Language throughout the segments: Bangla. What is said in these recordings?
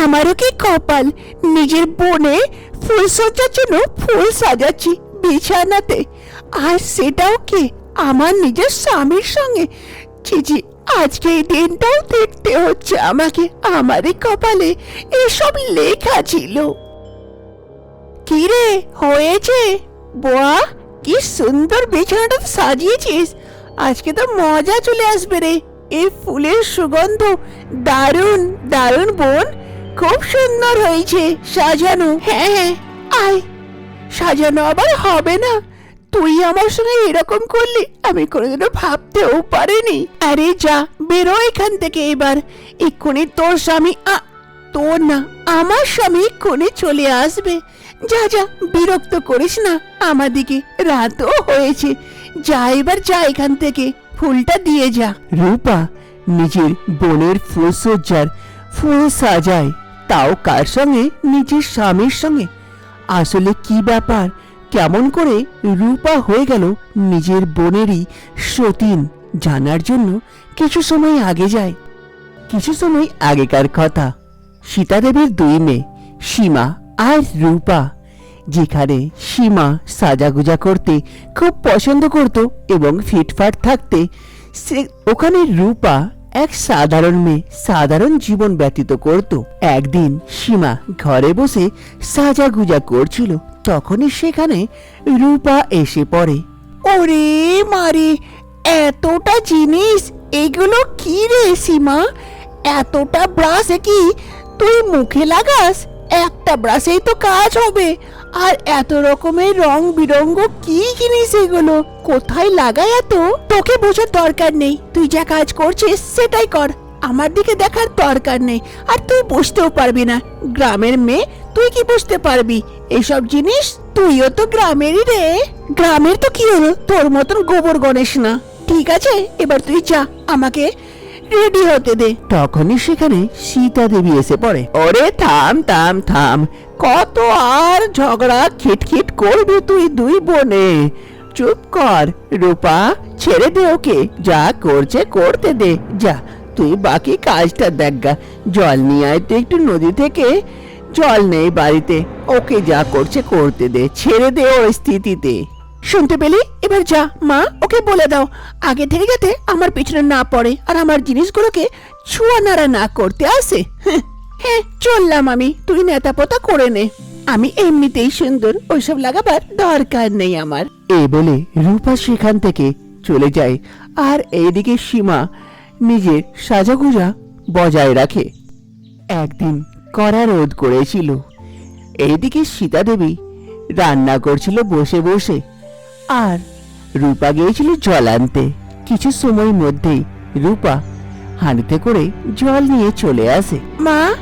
আমারও কি কপাল? নিজের বনে ফুল সজ্জার জন্য ফুল সাজাচ্ছি বিছানাতে। আর সেটাও কি আমার নিজের স্বামীর সঙ্গে? চিজি আজকে এই দিনটাও দেখতে হচ্ছে আমাকে, আমারই কপালে এসব লেখা ছিল। কি রে, হয়েছে? বোয়া, কি সুন্দর বিছানাটা সাজিয়েছিস। আজকে তো মজা চলে আসবে রে। এই ফুলের সুগন্ধ, দারুণ দারুণ বোন। খুব সুন্দর হয়েছে, সাজানো। হ্যাঁ হ্যাঁ আয়। সাজানো আবার হবে না। তুই আমার সঙ্গে এরকম করলি, আমি কোনোদিনও ভাবতেও পারিনি। আরে যা, বেরো এখান থেকে এবার। এক্ষুনি তোর স্বামী তোর না, আমার স্বামী এক্ষুনি চলে আসবে। যা যা, বিরক্ত করিস না। আমাদিকে রাতও হয়েছে। যা এবার, যা এখান থেকে। ফুলটা দিয়ে যা। রূপা, নিজের বোনের ফুলসজ্জার ফুল সাজায়। তাও কার সঙ্গে? নিজের স্বামীর সঙ্গে। আসলে কি ব্যাপার? কেমন করে রূপা হয়ে গেল নিজের বোনেরই সতীন জানার জন্য কিছু সময় আগে যায়। কিছু সময় আগেকার কথা। সীতাদেবীর দুই মেয়ে, সীমা আর রূপা, যেখানে সীমা সাজাগুজা করতে খুব পছন্দ করত এবং ফিটফাট থাকতে সে ওখানে রূপা এক সাধারণ মেয়ে সাধারণ জীবন ব্যতীত করত। একদিন সীমা ঘরে বসে সাজাগুজা করছিল। তখনই সেখানে রূপা এসে পড়ে। ওরে মারে, এতটা জিনিস, এগুলো কি রে সীমা? এতটা ব্রাশ কি? তুই মুখে লাগাস, একটা ব্রাশেই তো কাজ হবে। আর এত রকমের রং বিরঙ্গ কি জিনিস এগুলো? কোথায় লাগায় এত? তোকে বোঝার দরকার নেই। তুই যা কাজ করছিস, সেটাই কর। আমার দিকে দেখার দরকার নেই। আর তুই বুঝতেও পারবি না। গ্রামের মেয়ে, তুই কি বুঝতে পারবি? এইসব জিনিস তুইও তো গ্রামেরই রে। গ্রামের তো কি হলো? তোর মতন গোবর গণেশ না। ঠিক আছে, এবার তুই যা। আমাকে রেডি হতে দে। তখনই সেখানে সীতা দেবী এসে পড়ে। ওরে থাম থাম থাম, কত আর ঝগড়া খিটখিট করবি তুই দুই বোনে। চুপ কর, রূপা, ছেড়ে দে ওকে। যা করছে করতে দে। যা, তুই বাকি কাজটা দেখ গা। জল নিয়ে আয় তো একটু নদী থেকে। জল নেই বাড়িতে। ওকে যা করছে করতে দে। ছেড়ে দে ওর স্থিতিতে। শুনতে পেলি? এবার যা মা ওকে বলে দাও। আগে থেকে যাতে আমার পিছনে না পড়ে আর আমার জিনিসগুলোকে ছুয়া নাড়া না করতে আসে। হ্যাঁ, চললাম আমি। তুই নেতা করে নে। আমি এমনিতেই সুন্দর ওইসব লাগাবার দরকার নেই আমার। এই বলে রূপা সেখান থেকে চলে যায়। আর এইদিকে সীমা নিজের সাজাগুজা বজায় রাখে। একদিন কড়া রোদ করেছিল। এইদিকে সীতা দেবী রান্না করছিল বসে বসে। আর রূপা গিয়েছিল জল আনতে। কিছু সময় মধ্যেই রূপা হাঁড়িতে করে জল নিয়ে চলে আসে। মা,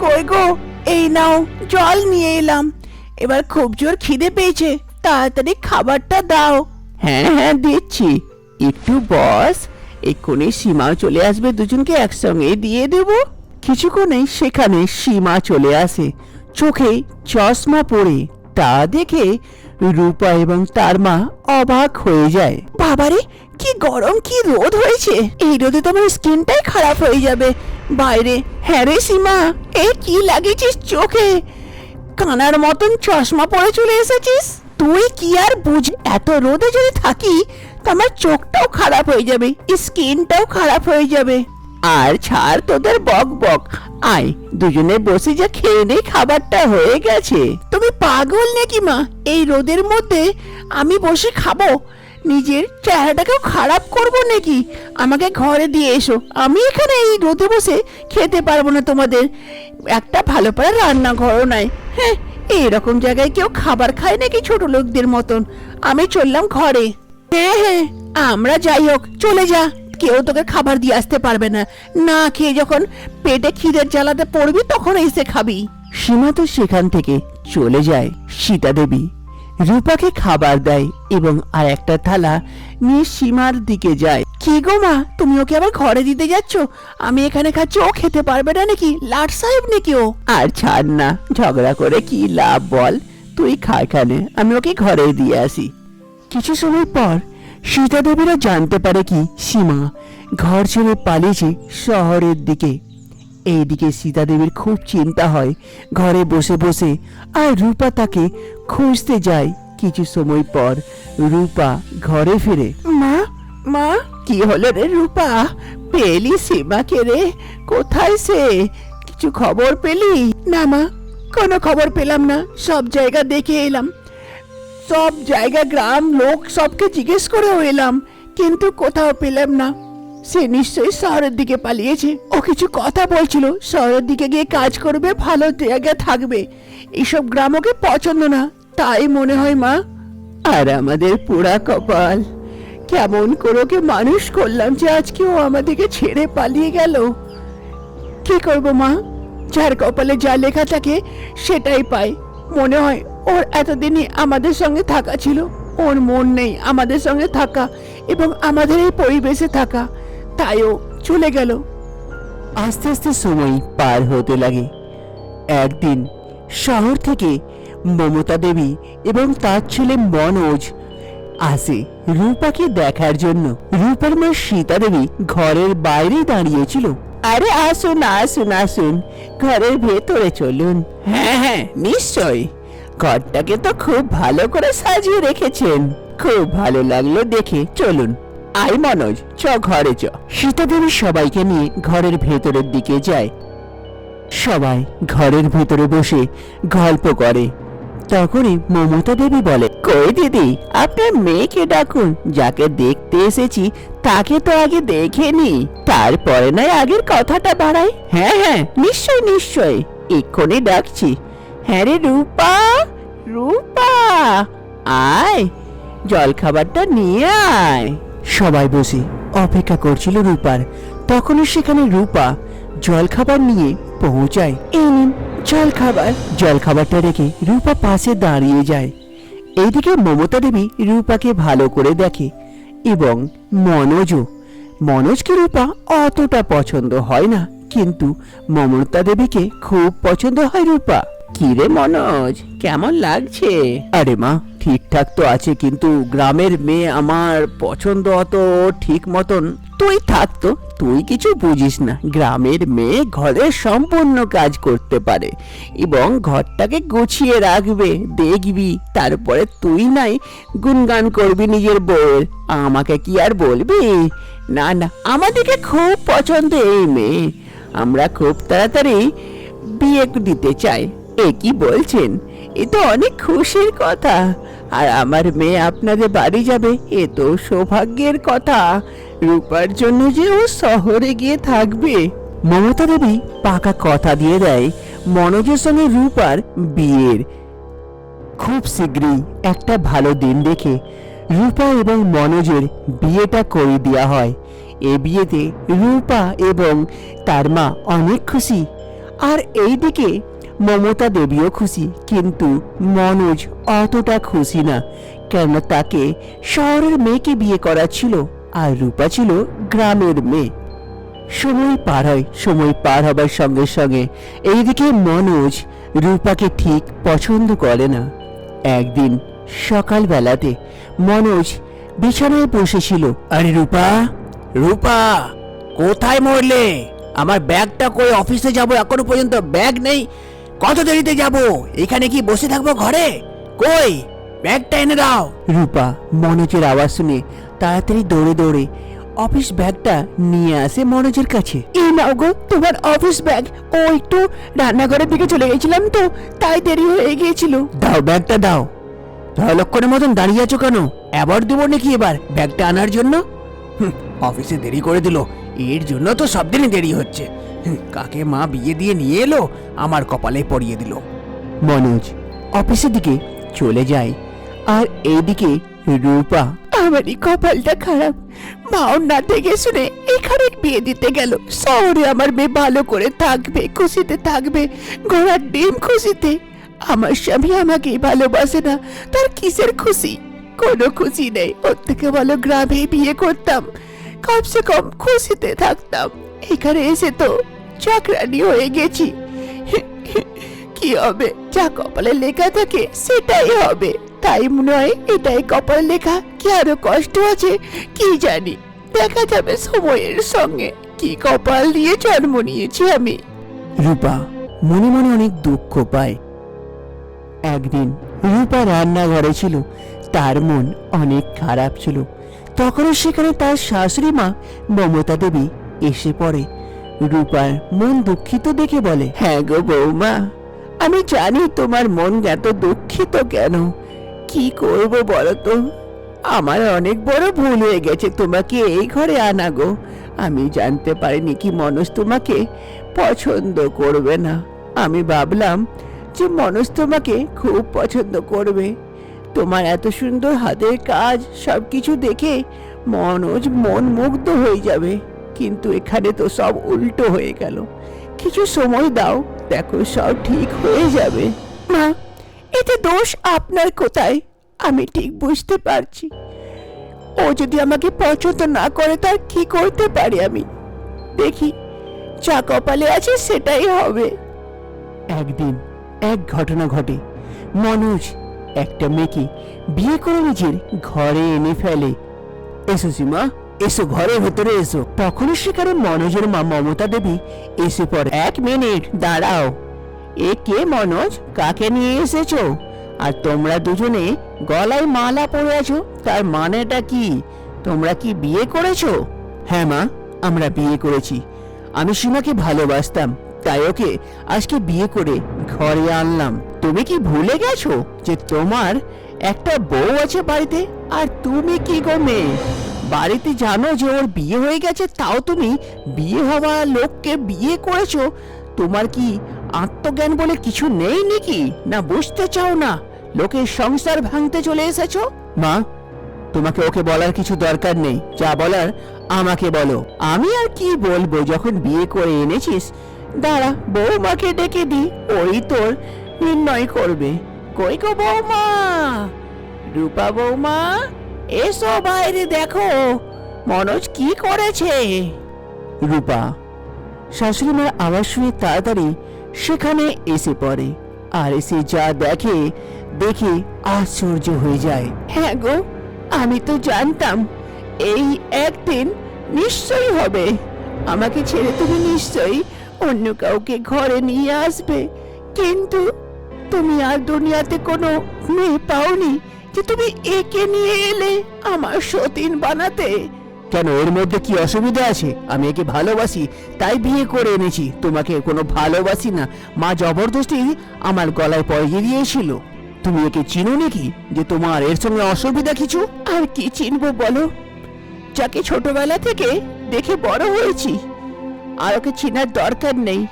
কই গো? এই নাও, জল নিয়ে এলাম। এবার খুব জোর খিদে পেয়েছে, তাড়াতাড়ি খাবারটা দাও। হ্যাঁ হ্যাঁ দিচ্ছি। একটু বস, এক্ষুনি সীমাও চলে আসবে, দুজনকে একসঙ্গে দিয়ে দেব। কিছুক্ষণেই সেখানে সীমা চলে আসে। চোখে চশমা পরে তা দেখে রূপা এবং তার মা অবাক হয়ে যায়। বাবারে, কি গরম, কি রোদ হয়েছে। এই রোদে তো আমার স্কিনটাই খারাপ হয়ে যাবে। বাইরে হ্যাঁ রে সীমা, এ কি লাগিয়েছিস চোখে? কানার মতন চশমা পরে চলে এসেছিস? তুই কি আর বুঝ, এত রোদে যদি থাকি, তো আমার চোখটাও খারাপ হয়ে যাবে, স্কিনটাও খারাপ হয়ে যাবে। আর ছাড় তোদের বক বক আয়, দুজনে বসে যা খেয়ে নেই খাবারটা হয়ে গেছে। তুমি পাগল নাকি মা? এই রোদের মধ্যে আমি বসে খাব? নিজের চেহারাটাকেও খারাপ করব নাকি? আমাকে ঘরে দিয়ে এসো। আমি এখানে এই রোদে বসে খেতে পারব না তোমাদের। একটা ভালো পারে রান্নাঘরও নাই। হ্যাঁ এইরকম জায়গায় কেউ খাবার খায় নাকি ছোট লোকদের মতন? আমি চললাম ঘরে। হ্যাঁ হ্যাঁ আমরা যাই হোক, চলে যা। কেউ তোকে খাবার দিয়ে আসতে পারবে না। না খেয়ে যখন পেটে খিদের জ্বালাতে পড়বি তখন এসে খাবি। সীমা তো সেখান থেকে চলে যায় সীতা দেবী। রূপাকে খাবার দেয় এবং আর একটা থালা নিয়ে সীমার দিকে যায়। কি গো মা তুমি ওকে আবার ঘরে দিতে যাচ্ছ? আমি এখানে খাচ্ছি ও খেতে পারবে না নাকি? লাট সাহেব নাকি ও? আর ছাড় না ঝগড়া করে কি লাভ বল? তুই খা এখানে আমি ওকে ঘরে দিয়ে আসি। কিছু সময় পর সীতা দেবীরা জানতে পারে কি সীমা ঘর ছেড়ে পালিয়েছে শহরের দিকে। এইদিকে সীতা দেবীর খুব চিন্তা হয়। ঘরে বসে বসে আর রূপা তাকে খুঁজতে যায় কিছু সময় পর। রূপা ঘরে ফিরে। মা মা কি হলো রে রূপা? পেলি সীমাকে রে? কোথায় সে? কিছু খবর পেলি? না মা কোনো খবর পেলাম না। সব জায়গা দেখে এলাম। সব জায়গা, গ্রাম, লোক সবকে জিজ্ঞেস করেও এলাম, কিন্তু কোথাও পেলাম না। সে নিশ্চয়ই শহরের দিকে পালিয়েছে। ও কিছু কথা বলছিল শহরের দিকে গিয়ে কাজ করবে, ভালো জায়গা থাকবে। এইসব গ্রাম ওকে পছন্দ না, তাই মনে হয় মা, আর আমাদের পোড়া কপাল। কেমন করে ওকে মানুষ করলাম যে আজকে ও আমাদেরকে ছেড়ে পালিয়ে গেল। কি করব মা? যার কপালে যা লেখা থাকে, সেটাই পায় মনে হয় ওর এতদিনই আমাদের সঙ্গে থাকা ছিল। ওর মন নেই আমাদের সঙ্গে থাকা এবং আমাদের এই পরিবেশে থাকা। তাই ও চলে গেল। আস্তে আস্তে সময় পার হতে লাগে। একদিন শহর থেকে মমতা দেবী এবং তার ছেলে মনোজ আসে রূপাকে দেখার জন্য। রূপার মা সীতা দেবী ঘরের বাইরে দাঁড়িয়েছিল। আরে আসুন আসুন আসুন। ঘরের ভেতরে চলুন। হ্যাঁ হ্যাঁ নিশ্চয় ঘরটাকে তো খুব ভালো করে সাজিয়ে রেখেছেন। খুব ভালো লাগল দেখে। চলুন। আই মনোজ, চ ঘরে চ। সীতা দেবী সবাইকে নিয়ে ঘরের ভেতরের দিকে যায়। সবাই ঘরের ভেতরে বসে গল্প করে। তখনই মমতা দেবী বলে, কই দিদি, আপনার মেয়েকে ডাকুন। যাকে দেখতে এসেছি, তাকে তো আগে দেখে নি। তারপরে নয় আগের কথাটা বাড়াই? হ্যাঁ হ্যাঁ নিশ্চয় নিশ্চয়। এক্ষুনি ডাকছি। হ্যাঁ রে রূপা রূপা আয় জল খাবারটা নিয়ে আয়। সবাই বসে অপেক্ষা করছিল রূপার। তখনই সেখানে রূপা জল খাবার নিয়ে পৌঁছায়। এই নিন জল খাবার জল খাবারটা রেখে রূপা পাশে দাঁড়িয়ে যায়। এইদিকে মমতা দেবী রূপাকে ভালো করে দেখে এবং মনোজও। মনোজকে রূপা অতটা পছন্দ হয় না কিন্তু মমতা দেবীকে খুব পছন্দ হয় রূপা। কি রে মনোজ, কেমন লাগছে? আরে মা, ঠিকঠাক তো আছে, কিন্তু গ্রামের মেয়ে আমার পছন্দ অত ঠিক মতন তুই থাকতো তুই কিছু বুঝিস না। গ্রামের মেয়ে ঘরের সম্পূর্ণ কাজ করতে পারে এবং ঘরটাকে গুছিয়ে রাখবে, দেখবি, তারপরে তুই নাই গুনগান করবি নিজের বউয়ের। আমাকে কি আর বলবি? না না, আমাদেরকে খুব পছন্দ এই মেয়ে। আমরা খুব তাড়াতাড়ি বিয়ে দিতে চাই। এ বলছেন? এ তো অনেক খুশির কথা। আর আমার মেয়ে আপনাদের বাড়ি যাবে, এ তো সৌভাগ্যের কথা। রূপার জন্য যে ও শহরে গিয়ে থাকবে। মমতা দেবী পাকা কথা দিয়ে দেয়, মনোজের সঙ্গে রূপার বিয়ের। খুব শীঘ্রই একটা ভালো দিন দেখে রূপা এবং মনোজের বিয়েটা করে দেওয়া হয়। এ বিয়েতে রূপা এবং তার মা অনেক খুশি। আর এইদিকে মমতা দেবীও খুশি, কিন্তু মনোজ অতটা খুশি না। কেন তাকে শহরের মেয়েকে বিয়ে করা ছিল আর রূপা ছিল গ্রামের মেয়ে। সময় পার হয়, সময় পার হবার সঙ্গে সঙ্গে এইদিকে মনোজ রূপাকে ঠিক পছন্দ করে না। একদিন সকালবেলাতে মনোজ বিছানায় বসেছিল। আরে রূপা রূপা, কোথায় মরলে? আমার ব্যাগটা কই? অফিসে যাব, এখনও পর্যন্ত ব্যাগ নেই। কত দেরিতে যাব? এখানে কি বসে থাকব ঘরে? কই? ব্যাগটা এনে দাও। রূপা মনোজের আওয়াজ শুনে তাড়াতাড়ি দৌড়ে দৌড়ে অফিস ব্যাগটা নিয়ে আসে মনোজের কাছে। এই নাও গো তোমার অফিস ব্যাগ। ও একটু রান্নাঘরের দিকে চলে গেছিলাম তো তাই দেরি হয়ে গিয়েছিল। দাও ব্যাগটা দাও। লক্ষণের মতন দাঁড়িয়ে আছো কেন? অ্যাওয়ার্ড দেবো নাকি এবার ব্যাগটা আনার জন্য? হুম, অফিসে দেরি করে দিল। এর জন্য তো সব দিনই দেরি হচ্ছে। কাকে মা বিয়ে দিয়ে নিয়ে এলো, আমার কপালে পড়িয়ে দিল। মনোজ, অফিসের দিকে চলে যায় আর এইদিকে রূপা, আমারই কপালটা খারাপ। মাও না দেখে শুনে এখানে বিয়ে দিতে গেল। শহরে আমার মেয়ে ভালো করে থাকবে, খুশিতে থাকবে, ঘোড়ার ডিম খুশিতে। আমার স্বামী আমাকেই ভালোবাসে না, তার কিসের খুশি? কোনো খুশি নেই। ওর থেকে ভালো গ্রামে বিয়ে করতাম। কমসে কম খুশিতে থাকতাম। এখানে এসে তো চাকরানি হয়ে গেছি। কি হবে? যা কপালে লেখা থাকে, সেটাই হবে। তাই মনে হয় এটাই কপালে লেখা। কি আরও কষ্ট আছে, কি জানি। দেখা যাবে সময়ের সঙ্গে। কি কপাল দিয়ে জন্ম নিয়েছি আমি। রূপা, মনে মনে অনেক দুঃখ পায়। একদিন রূপা রান্নাঘরে ছিল। তার মন অনেক খারাপ ছিল। তখনও সেখানে তার শাশুড়ি মা মমতা দেবী এসে পড়ে। রূপার মন দুঃখিত দেখে বলে হ্যাঁ গো বৌমা, আমি জানি তোমার মন এত দুঃখিত কেন? কি করব বলো তো আমার অনেক বড় ভুল হয়ে গেছে, তোমাকে এই ঘরে আনা গো। আমি জানতে পারিনি কি মনস তোমাকে পছন্দ করবে না। আমি ভাবলাম যে মনস তোমাকে খুব পছন্দ করবে। তোমার এত সুন্দর হাতের কাজ সব কিছু দেখে মনোজ মন মুগ্ধ হয়ে যাবে। কিন্তু এখানে তো সব উল্টো হয়ে গেল। কিছু সময় দাও, দেখো সব ঠিক হয়ে যাবে। মা, এতে দোষ আপনার কোথায়? আমি ঠিক বুঝতে পারছি। ও যদি আমাকে পছন্দ না করে তার কি করতে পারি আমি? দেখি, যা কপালে আছে সেটাই হবে। একদিন এক ঘটনা ঘটে। মনোজ একটা মেয়েকে বিয়ে করে নিজের ঘরে এনে ফেলে। এসো সীমা, এসো ঘরের ভেতরে এসো। তখনই সেখানে মনোজের মা মমতা দেবী এসে পড়ে। এক মিনিট, দাঁড়াও। এ কে মনোজ? কাকে নিয়ে এসেছ? আর তোমরা দুজনে গলায় মালা পরে আছো, তার মানেটা কি? তোমরা কি বিয়ে করেছ? হ্যাঁ মা, আমরা বিয়ে করেছি। আমি সীমাকে ভালোবাসতাম। তাই ওকে আজকে বিয়ে করে ঘরে আনলাম। তুমি কি ভুলে গেছো যে তোমার একটা বউ আছে বাড়িতে? আর তুমি কি গো মেয়ে? বাড়িতে জানো যে ওর বিয়ে হয়ে গেছে, তাও তুমি বিয়ে হওয়া লোককে বিয়ে করেছ? তোমার কি আত্মজ্ঞান বলে কিছু নেই নাকি? না বুঝতে চাও না? লোকের সংসার ভাঙতে চলে এসেছ? মা, তোমাকে ওকে বলার কিছু দরকার নেই। যা বলার আমাকে বলো। আমি আর কি বলব যখন বিয়ে করে এনেছিস? দাঁড়া বৌমাকে ডেকে দি ওই তোর নির্ণয় করবে। কই গো বৌমা রূপা বৌমা এসো বাইরে দেখো মনোজ কি করেছে? রূপা শাশুড়ি মার আওয়াজ শুনে তাড়াতাড়ি সেখানে এসে পড়ে। আর এসে যা দেখে দেখে আশ্চর্য হয়ে যায়। হ্যাঁ গো আমি তো জানতাম এই একদিন নিশ্চয়ই হবে। আমাকে ছেড়ে তুমি নিশ্চয়ই অন্য কাউকে ঘরে নিয়ে আসবে। কিন্তু তুমি আর দুনিয়াতে কোনো মেয়ে পাওনি যে তুমি একে নিয়ে এলে আমার সতীন বানাতে। কেন এর মধ্যে কি অসুবিধা আছে? আমি একে ভালোবাসি তাই বিয়ে করে এনেছি। তোমাকে কোনো ভালোবাসি না। মা জবরদস্তি আমার গলায় পয়সা দিয়েছিল তুমি একে চিনো নাকি যে তোমার এর সঙ্গে অসুবিধা কিছু? আর কি চিনবো বলো? যাকে ছোটবেলা থেকে দেখে বড় হয়েছি আর ওকে চেনার দরকার নেই।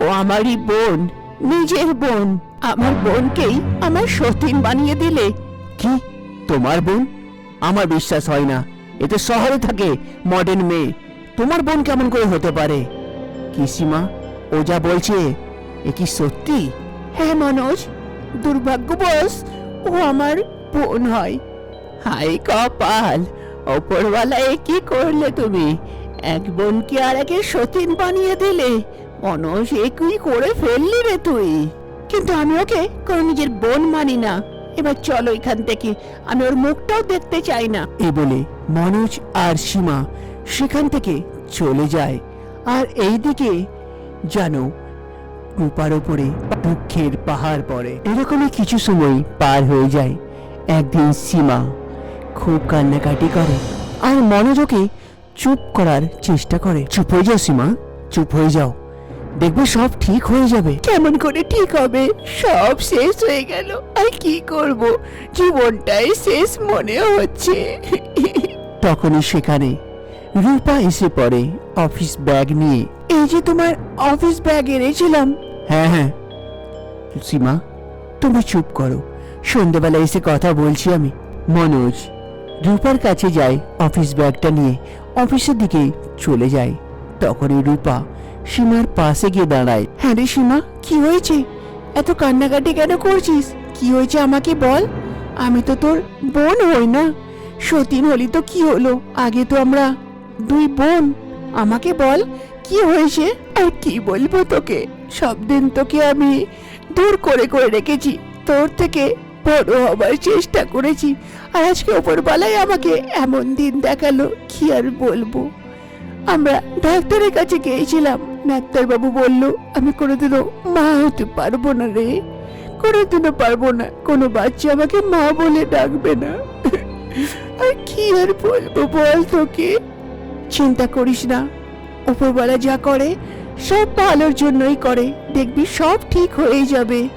ও আমারই বোন নিজের বোন। আমার বোনকেই আমার সতীন বানিয়ে দিলে। কি? তোমার বোন? আমার বিশ্বাস হয় না। এতে শহরে থাকে মডার্ন মেয়ে। তোমার বোন কেমন করে হতে পারে? কি সীমা ও যা বলছে এ কি সত্যি? হ্যাঁ মনোজ দুর্ভাগ্যবশ ও আমার বোন হয়। হাই কপাল ওপরওয়ালা এ কি করলে তুমি? এক বোনকে আর একে সতীন বানিয়ে দিলে, মনোজ এ কি করে ফেললি রে তুই। কিন্তু আমি ওকে কোনো নিজের বোন মানি না। এবার চলো এখান থেকে, আমি ওর মুখটাও দেখতে চাই না। এ বলে মনোজ আর সীমা সেখান থেকে চলে যায়। আর এইদিকে জানো, রূপার ওপরে দুঃখের পাহাড় পড়ে। এরকমই কিছু সময় পার হয়ে যায়। একদিন সীমা খুব কান্নাকাটি করে, আর মনোযোগে চুপ করার চেষ্টা করে। চুপ হয়ে যাও সীমা। চুপ হয়ে যাও। দেখবে সব ঠিক হয়ে যাবে। কেমন করে ঠিক হবে? সব শেষ হয়ে গেল। আর কি করব? জীবনটাই শেষ মনে হচ্ছে। তখনই সেখানে রূপা এসে পড়ে অফিস ব্যাগ নিয়ে। এই যে তোমার অফিস ব্যাগ এনেছিলাম। হ্যাঁ হ্যাঁ। সীমা তুমি চুপ করো। সন্ধ্যেবেলা এসে কথা বলছি আমি। মনোজ রূপার কাছে যায় অফিস ব্যাগটা নিয়ে। অফিসের দিকে চলে যায়। তখনই রূপা সীমার পাশে গিয়ে দাঁড়ায়। হ্যাঁ রে সীমা, কি হয়েছে? এত কান্নাকাটি কেন করছিস? কি হয়েছে আমাকে বল? আমি তো তোর বোন হই না। সতীন হলি তো কি হলো? আগে তো আমরা দুই বোন। আমাকে বল, কি হয়েছে? আর কি বলব তোকে? সব দিন তোকে আমি দূর করে করে রেখেছি। তোর থেকে বড় হবার চেষ্টা করেছি। আর আজকে ওপরবেলায় আমাকে এমন দিন দেখাল, কি আর বলব? আমরা ডাক্তারের কাছে গিয়েছিলাম। ডাক্তারবাবু বলল, আমি কোনোদিনও মা হতে পারব না রে। কোনোদিনও পারব না। কোনো বাচ্চা আমাকে মা বলে ডাকবে না। আর কি আর বলব বল তোকে? চিন্তা করিস না। উপরবেলা যা করে, সব ভালোর জন্যই করে। দেখবি সব ঠিক হয়ে যাবে।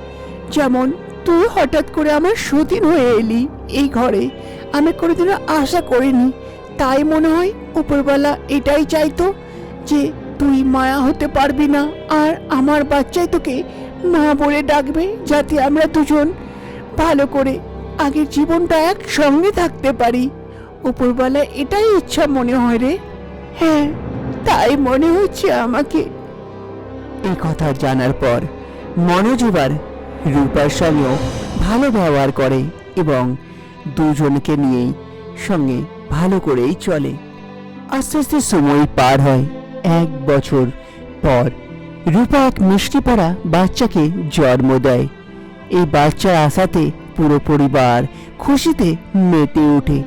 যেমন তুই হঠাৎ করে আমার সতীন হয়ে এলি এই ঘরে। আমি কোনোদিনও আশা করিনি। তাই মনে হয় উপরবেলা এটাই চাইতো যে তুই মায়া হতে পারবি না আর আমার বাচ্চাই তোকে মা বলে ডাকবে যাতে আমরা দুজন ভালো করে আগের জীবনটা একসঙ্গে থাকতে পারি। উপরবেলা এটাই ইচ্ছা মনে হয় রে। হ্যাঁ তাই মনে হচ্ছে আমাকে। এই কথা জানার পর মনোজুবার রূপার সঙ্গেও ভালো ব্যবহার করে এবং দুজনকে নিয়েই সঙ্গে ভালো করেই চলে। আস্তে আস্তে সময় পার হয়। এক বছর পর রূপা এক মিষ্টি পড়া বাচ্চাকে জন্ম দেয়। এই বাচ্চার আশাতে পুরো পরিবার খুশিতে মেতে ওঠে।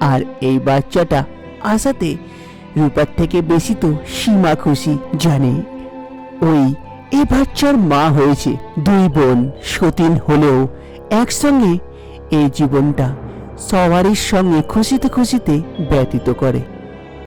আর এই বাচ্চাটা আশাতে রূপার থেকে বেশি তো সীমা খুশি জানে। ওই এ বাচ্চার মা হয়েছে। দুই বোন, সতীন হলেও একসঙ্গে এই জীবনটা সবারই সঙ্গে খুশিতে খুশিতে ব্যতীত করে।